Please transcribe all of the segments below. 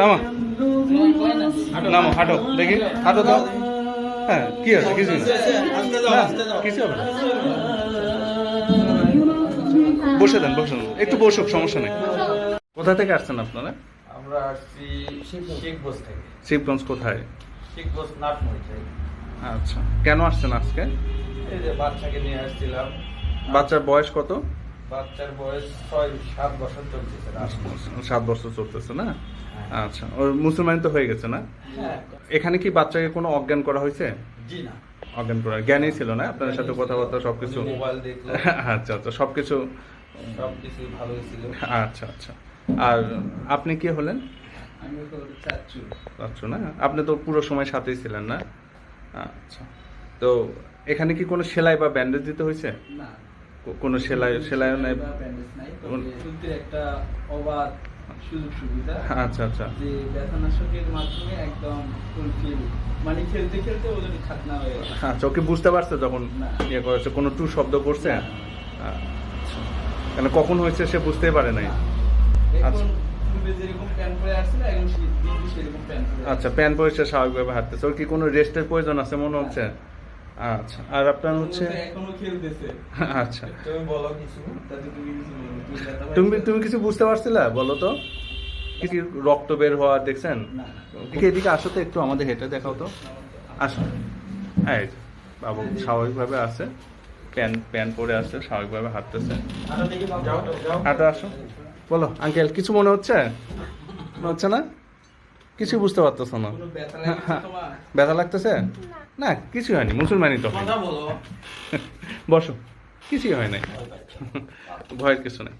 নামো। নামো হাঁটো। দেখি। হাঁটো তো। হ্যাঁ কি আছে? কিছু না। কিছু হবে না। বসে দেন বসে দেন। একটু বসুক সমস্যা নেই। কোথা থেকে আসছেন আপনারা? আমরা আসছি শেখগঞ্জ থেকে। শিবগঞ্জ কোথায়? শেখগঞ্জ নাটমুড়ি আচ্ছা। কেন আসছেন আজকে? এই যে বাচ্চাকে নিয়ে আসছিলাম। বাচ্চার বয়স কত? বাচ্চার বয়স ছয় সাত বছর চলতেছে। সাত বছর চলতেছে না? আচ্ছা ওর মুসলমান তো হয়ে গেছে না? হ্যাঁ। এখানে কি বাচ্চাকে কোনো অজ্ঞান করা হয়েছে? জি না। অজ্ঞান করা জ্ঞানই ছিল না আপনার সাথে কথাবার্তা সবকিছু? মোবাইল দেখল আচ্ছা আচ্ছা সবকিছু? সব কিছু ছিল। আচ্ছা আচ্ছা। আর আপনি কি হলেন? চাচ্ছু না? আপনি তো পুরো সময় সাথেই ছিলেন না? আচ্ছা। তো এখানে কি কোনো সেলাই বা ব্যান্ডেজ দিতে হয়েছে? না। কোনো সেলাই সেলাইও নাই? একটা অবাধ সুযোগ সুবিধা। আচ্ছা আচ্ছা। যে ব্যথানাশকের মাধ্যমে একদম ফুলফিল মানে খেলতে খেলতে ওদের খাতনা হয়ে আচ্ছা ওকে বুঝতে পারছে যখন ইয়ে করেছে কোনো টু শব্দ করছে? আচ্ছা। কেন কখন হয়েছে সে বুঝতেই পারে নাই? আচ্ছা। পরে সে পরে প্যান পরিষ্কার স্বাভাবিকভাবে হাঁটতেছে। ওর কি কোনো রেস্টের প্রয়োজন আছে মনে হচ্ছে? আচ্ছা। আর আপনার হচ্ছে? এখনও খেলতেছে। আচ্ছা। তুমি বলো কিছু তাতে তুমি কিছু তুমি তুমি কিছু বুঝতে পারছিলা? বলো তো। কি রক্ত বের হওয়া দেখছেন? না। এদিকে এদিকে আসো তো একটু আমাদের হেঁটে দেখাও তো। আসো। এই বাবু স্বাভাবিকভাবে আছে। প্যান প্যান পরে আছে স্বাভাবিকভাবে হাঁটতেছে। হাঁটো আসো। বলো আঙ্কেল কিছু মনে হচ্ছে? মনে হচ্ছে না? কিছু বুঝতে পারতেছো না। লাগছে তোমার? ব্যথা লাগতেছে? না কিছু হয়নি মুসলমানই তো। বসো। কিছুই হয় নাই। ভয়ের কিছু নাই।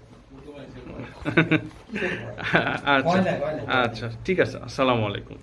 আচ্ছা আচ্ছা ঠিক আছে আসসালামু আলাইকুম।